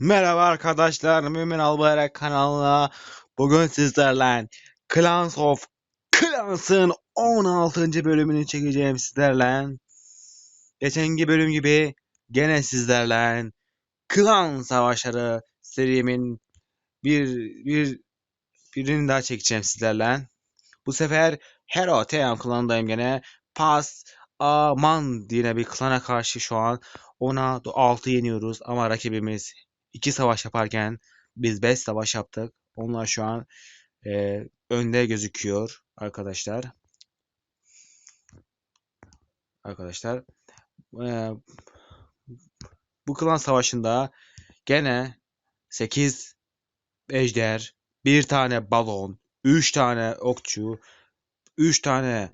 Merhaba arkadaşlar, Mümin Albayrak kanalına bugün sizlerle Clans of Clans'ın 16. bölümünü çekeceğim sizlerle. Geçenki bölüm gibi gene sizlerle Klan Savaşları serimin bir bir birini daha çekeceğim sizlerle. Bu sefer Hero Team klanındayım gene. Pas Aman diye bir klana karşı şu an ona 6 yeniyoruz ama rakibimiz 2 savaş yaparken biz 5 savaş yaptık. Onlar şu an e, önde gözüküyor arkadaşlar. Arkadaşlar e, bu klan savaşında gene 8 ejder, bir tane balon, 3 tane okçu, 3 tane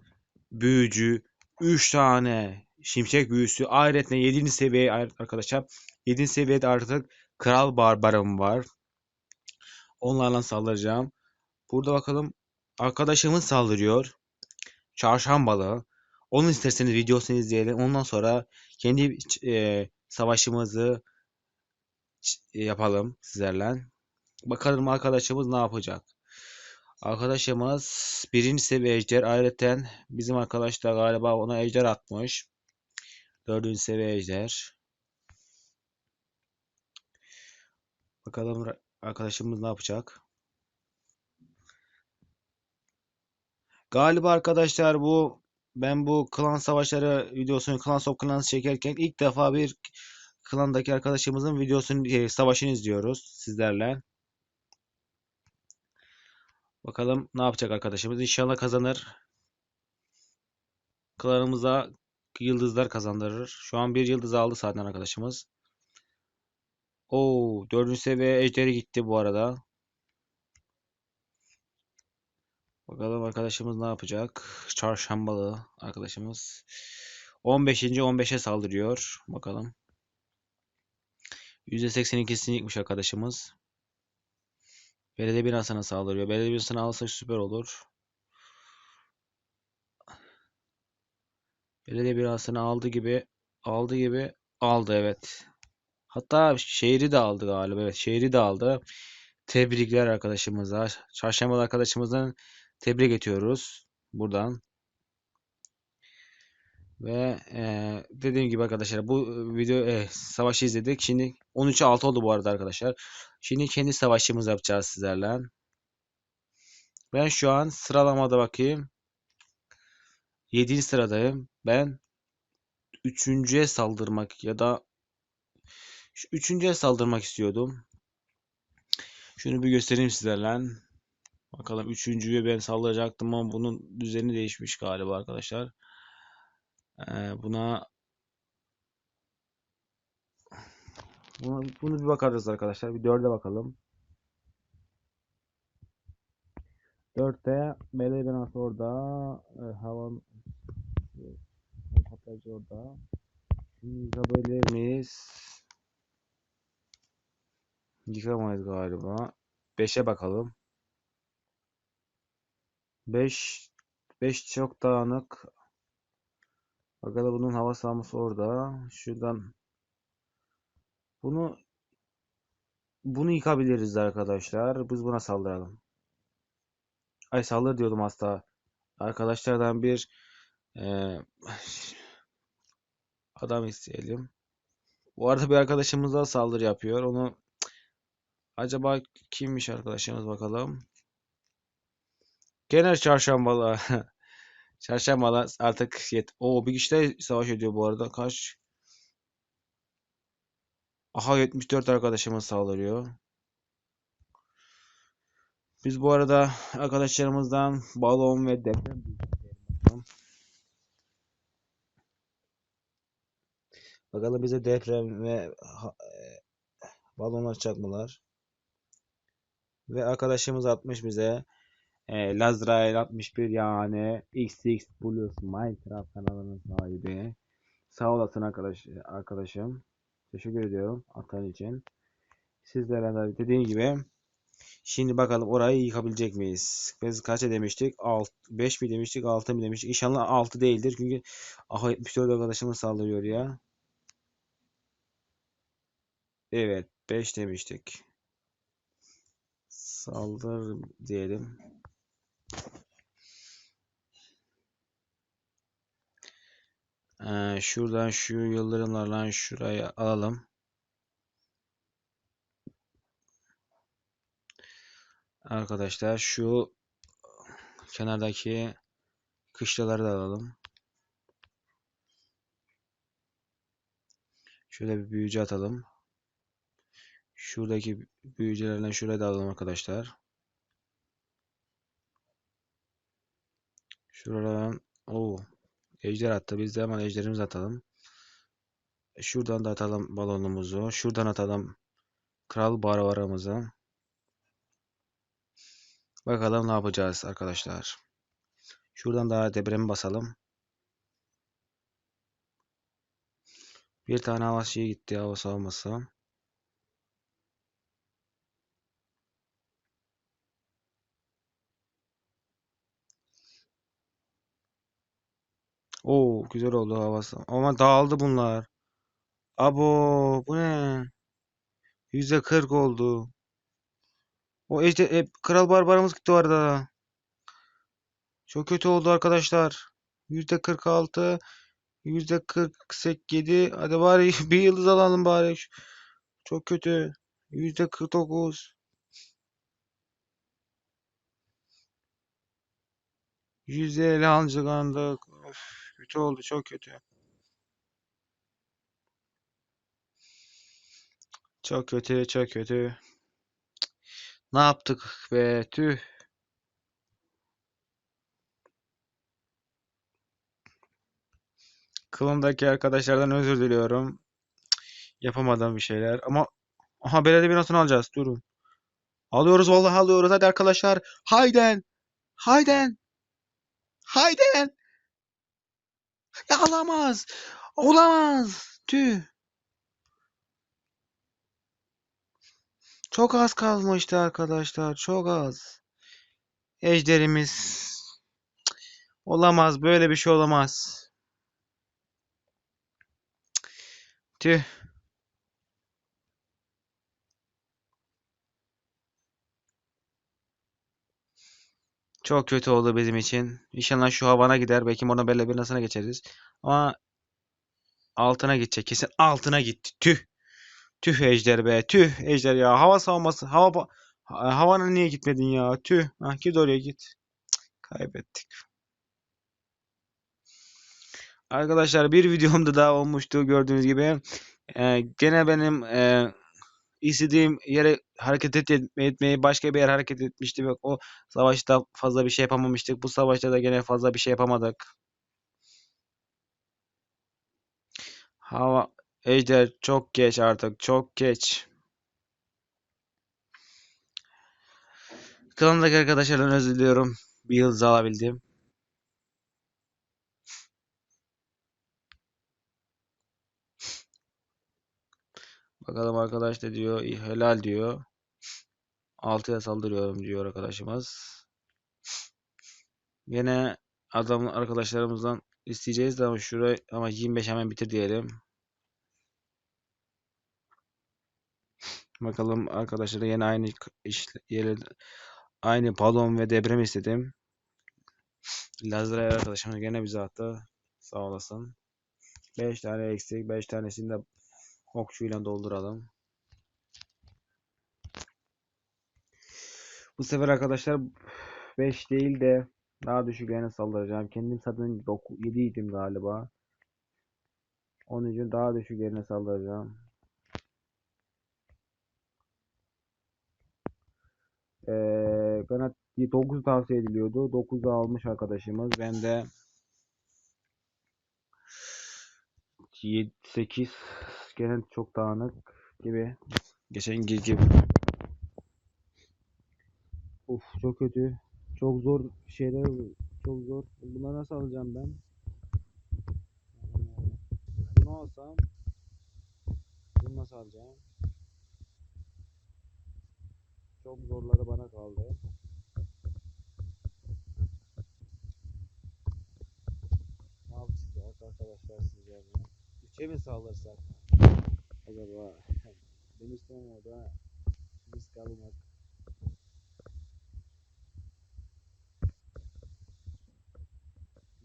büyücü, 3 tane şimşek büyüsü. Ayrıca 7. seviye arkadaşlar. 7. seviyede artık kral barbarım var. Onlarla saldıracağım. Burada bakalım arkadaşımız saldırıyor. Çarşambalı. Onun isterseniz videosunu izleyelim. Ondan sonra kendi e, savaşımızı yapalım sizlerle. Bakalım arkadaşımız ne yapacak. Arkadaşımız birinci seviye ejder. Ayrıca bizim arkadaşlar galiba ona ejder atmış. Dördüncü seviye ejder. Bakalım arkadaşımız ne yapacak. Galiba arkadaşlar bu ben bu klan savaşları videosunu klan of Clans çekerken ilk defa bir klandaki arkadaşımızın videosunu e, savaşını izliyoruz sizlerle. Bakalım ne yapacak arkadaşımız. İnşallah kazanır. Klanımıza yıldızlar kazandırır. Şu an bir yıldız aldı zaten arkadaşımız. Oo, dördüncü seviye ejderi gitti bu arada. Bakalım arkadaşımız ne yapacak? Çarşambalı arkadaşımız. 15. 15'e saldırıyor. Bakalım. %82'sini yıkmış arkadaşımız. Belediye binasına saldırıyor. Belediye binasını alırsak süper olur. Belediye binasını aldı gibi aldı gibi aldı evet. Hatta şehri de aldı galiba. Evet şehri de aldı. Tebrikler arkadaşımıza. Çarşambalı arkadaşımızdan tebrik ediyoruz buradan. Ve e, dediğim gibi arkadaşlar bu video e, savaşı izledik. Şimdi 13'e 6 oldu bu arada arkadaşlar. Şimdi kendi savaşımızı yapacağız sizlerle. Ben şu an sıralamada bakayım. 7. sıradayım. Ben 3.ye saldırmak ya da 3.ye saldırmak istiyordum. Şunu bir göstereyim sizlerle. Bakalım 3.ye ben saldıracaktım ama bunun düzeni değişmiş galiba arkadaşlar. Ee, buna bunu, bunu bir bakarız arkadaşlar. Bir 4'e bakalım. 4'te belediye binası orada. E, havan patlayıcı orada. Şimdi yıkabilir miyiz? Yıkamayız galiba. 5'e bakalım. 5 5 çok dağınık. Bakalım bunun hava sahası orada. Şuradan bunu bunu yıkabiliriz arkadaşlar. Biz buna saldıralım. Ay saldır diyordum hasta. Arkadaşlardan bir e, adam isteyelim. Bu arada bir arkadaşımız da saldırı yapıyor. Onu acaba kimmiş arkadaşımız bakalım. Gene çarşambalı. çarşambalı artık yet. O bir kişi savaş ediyor bu arada. Kaç? Aha 74 arkadaşımız saldırıyor. Biz bu arada arkadaşlarımızdan balon ve deprem Bakalım bize deprem ve e, balon açacaklar. Ve arkadaşımız atmış bize e, Lazrael 61 yani XX Blues Minecraft kanalının sahibi. Sağ olasın arkadaş, arkadaşım. Teşekkür ediyorum atan için. Sizlere de dediğim gibi Şimdi bakalım orayı yıkabilecek miyiz? Biz kaça demiştik? 6, 5 mi demiştik? 6 mı demiştik? İnşallah 6 değildir. Çünkü aha 74 arkadaşımız saldırıyor ya. Evet 5 demiştik. Saldır diyelim. Ee, şuradan şu yıldırımlarla şurayı alalım. Arkadaşlar şu kenardaki kışlaları da alalım. Şöyle bir büyücü atalım. Şuradaki büyücülerden şuraya da alalım arkadaşlar. Şuradan o ejder attı. Biz de hemen ejderimizi atalım. Şuradan da atalım balonumuzu. Şuradan atalım kral barbaramızı. Bakalım ne yapacağız arkadaşlar. Şuradan da depremi basalım. Bir tane hava şeyi gitti. Hava savunması. Oo güzel oldu havası. Ama dağıldı bunlar. Abo bu ne? %40 oldu. O ejder e, kral barbaramız gitti o arada. Çok kötü oldu arkadaşlar. %46 %47 hadi bari bir yıldız alalım bari. Çok kötü. %49 %50 hancılandık. Of, kötü oldu çok kötü. Çok kötü çok kötü. Ne yaptık be tüh. Kılımdaki arkadaşlardan özür diliyorum. Yapamadım bir şeyler ama aha belediye binasını alacağız. Durun. Alıyoruz vallahi alıyoruz. Hadi arkadaşlar. Hayden. Hayden. Hayden. Ya alamaz. Olamaz. Tüh. Çok az kalmıştı arkadaşlar. Çok az. Ejderimiz. Olamaz. Böyle bir şey olamaz. Tüh. Çok kötü oldu bizim için. İnşallah şu havana gider. Belki Monobella binasına geçeriz. Ama altına gidecek. Kesin altına gitti. Tüh. Tüh Ejder be. Tüh Ejder ya. Hava savunması. Hava havana niye gitmedin ya? Tüh. Ha, git oraya git. Kaybettik. Arkadaşlar bir videomda daha olmuştu gördüğünüz gibi. Ee, gene benim e, istediğim yere hareket et etmeyi başka bir yere hareket etmiştim. O savaşta fazla bir şey yapamamıştık. Bu savaşta da gene fazla bir şey yapamadık. Hava Ejder çok geç artık. Çok geç. Kanalımdaki arkadaşlardan özür diliyorum. Bir yıldız alabildim. Bakalım arkadaş ne diyor? Helal diyor. 6'ya saldırıyorum diyor arkadaşımız. Yine adam arkadaşlarımızdan isteyeceğiz ama şurayı ama 25 hemen bitir diyelim. Bakalım arkadaşlara yine aynı iş yeri aynı balon ve deprem istedim. Lazer arkadaşımız gene bize attı. Sağ olasın. 5 tane eksik. 5 tanesini de okçuyla dolduralım. Bu sefer arkadaşlar 5 değil de daha düşüklerine saldıracağım. Kendim zaten 7 idim galiba. Onun için daha düşüklerine saldıracağım. Ee, bana 9 tavsiye ediliyordu. 9'u almış arkadaşımız. Ben de 7, 8 gene çok dağınık gibi. Geçen gibi. Of çok kötü. Çok zor şeyler çok zor. Bunları nasıl alacağım ben? Bunu alsam bunu nasıl alacağım? Çok zorları bana kaldı. Ne yapacağız arkadaşlar sizlerle? Üçe mi saldırsak? Acaba Demiştim ama da risk almak.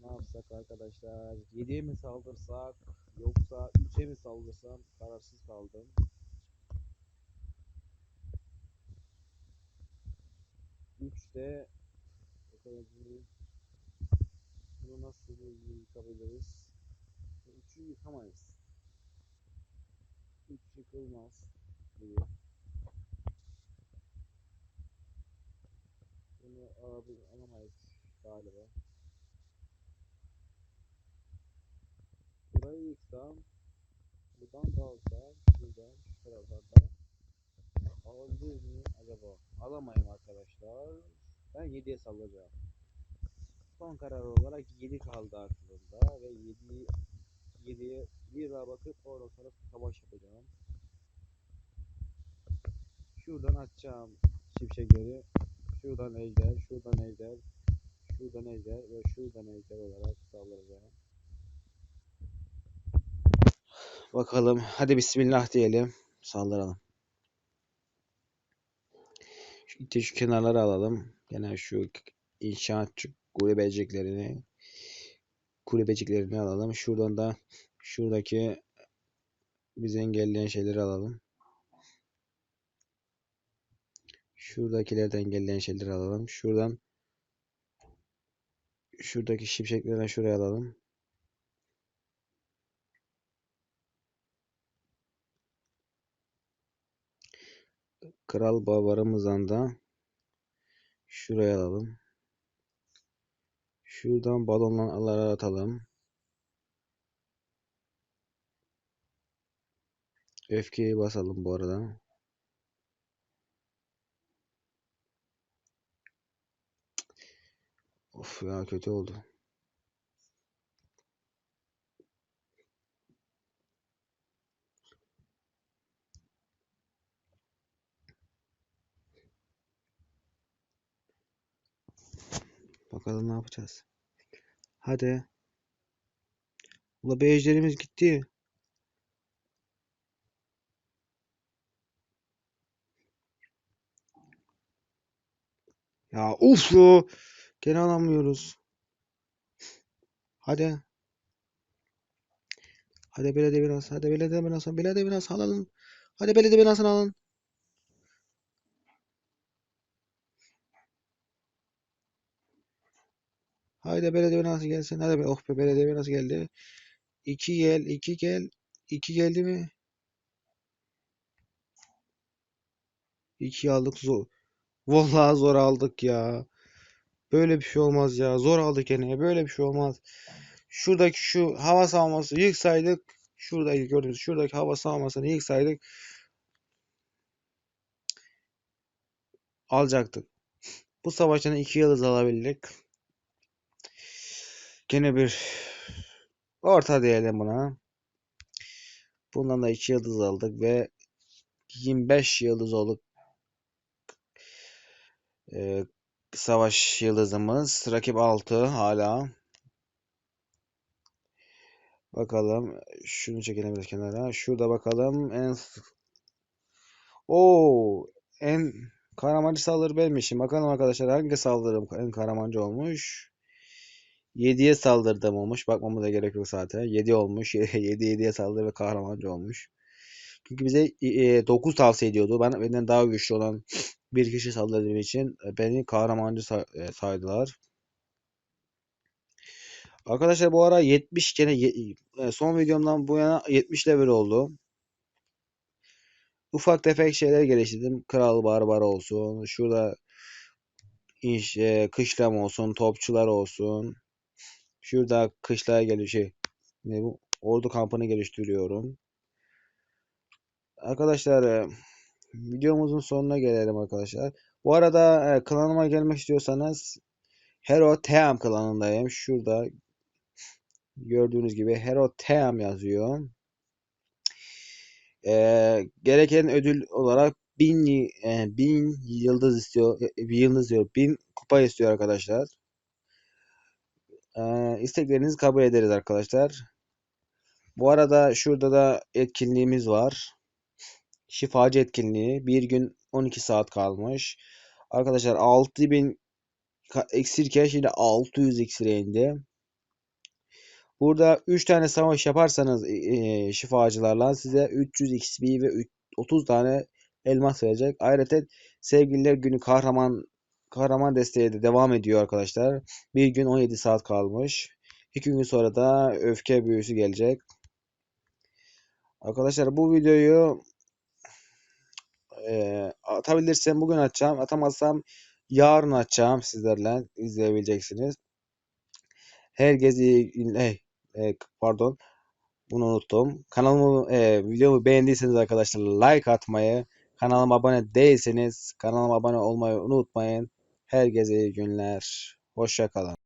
Ne yapsak arkadaşlar? 7'ye mi saldırsak yoksa 3'e mi saldırsam kararsız kaldım. Üçte bunu nasıl yıkabiliriz? Üçü yıkamayız. Üç yıkılmaz diye. Bunu abi alamayız galiba. Burayı yıksam, buradan da alsam, buradan şu taraflardan alabilir miyim acaba? Alamayım arkadaşlar. Ben 7'ye salacağım. Son karar olarak 7 kaldı aklımda ve 7 7'ye daha bakıp oradan sonra savaş yapacağım. Şuradan atacağım şimşekleri. Şuradan ejder, şuradan ejder, şuradan ejder ve şuradan ejder olarak saldıracağım. Bakalım. Hadi bismillah diyelim. Saldıralım. İte şu kenarları alalım. Gene şu inşaatçı kulübeciklerini kulübeciklerini alalım. Şuradan da şuradaki bizi engelleyen şeyleri alalım. Şuradakilerden engelleyen şeyleri alalım. Şuradan şuradaki şimşeklerden şuraya alalım. Kral babarımızdan da şuraya alalım. Şuradan balonları atalım. Öfkeyi basalım bu arada. Of ya kötü oldu. Bakalım ne yapacağız. Hadi. Ula beyejlerimiz gitti. Ya uf lo. Gene alamıyoruz. Hadi. Hadi belediye biraz. Hadi belediye biraz. Belediye biraz alalım. Hadi belediye biraz alın. Haydi belediye binası gelsin. Hadi be. Oh be belediye binası geldi. İki gel. iki gel. İki geldi mi? İki aldık zor. Vallahi zor aldık ya. Böyle bir şey olmaz ya. Zor aldık gene. Böyle bir şey olmaz. Şuradaki şu hava savunması yıksaydık. Şuradaki gördüğünüz şuradaki hava savunmasını yıksaydık. Alacaktık. Bu savaştan iki yıldız alabildik. Gene bir orta diyelim buna. Bundan da 2 yıldız aldık ve 25 yıldız olduk. Ee, savaş yıldızımız. Rakip 6 hala. Bakalım. Şunu çekelim biraz kenara. Şurada bakalım. En Oo, en kahramancı saldırı benmişim. Bakalım arkadaşlar hangi saldırım en kahramancı olmuş? 7'ye saldırdım olmuş. Bakmamıza gerek yok zaten. 7 olmuş. 7 7'ye saldırı ve kahramancı olmuş. Çünkü bize 9 tavsiye ediyordu. Ben benden daha güçlü olan bir kişi saldırdığım için beni kahramancı say saydılar. Arkadaşlar bu ara 70 gene son videomdan bu yana 70 level oldu. Ufak tefek şeyler geliştirdim. Kral barbar olsun. Şurada iş, e, kışlam olsun. Topçular olsun. Şurada kışlaya geliyor şey. Ne bu? Ordu kampını geliştiriyorum. Arkadaşlar e, videomuzun sonuna gelelim arkadaşlar. Bu arada e, klanıma gelmek istiyorsanız Hero Team klanındayım. Şurada gördüğünüz gibi Hero Team yazıyor. E, gereken ödül olarak 1000 e, 1000 yıldız istiyor. E, bir yıldız diyor. 1000 kupa istiyor arkadaşlar. E, isteklerinizi kabul ederiz arkadaşlar. Bu arada şurada da etkinliğimiz var. Şifacı etkinliği. Bir gün 12 saat kalmış. Arkadaşlar 6000 ka- iksirken şimdi 600 iksire indi. Burada 3 tane savaş yaparsanız e, şifacılarla size 300 XP ve üç- 30 tane elmas verecek. Ayrıca sevgililer günü kahraman kahraman desteği de devam ediyor arkadaşlar. Bir gün 17 saat kalmış. İki gün sonra da öfke büyüsü gelecek. Arkadaşlar bu videoyu e, atabilirsem bugün açacağım. Atamazsam yarın açacağım sizlerle izleyebileceksiniz. Herkes iyi hey, e, pardon bunu unuttum. Kanalımı e, videomu beğendiyseniz arkadaşlar like atmayı, kanalıma abone değilseniz kanalıma abone olmayı unutmayın. Herkese iyi günler. Hoşça kalın.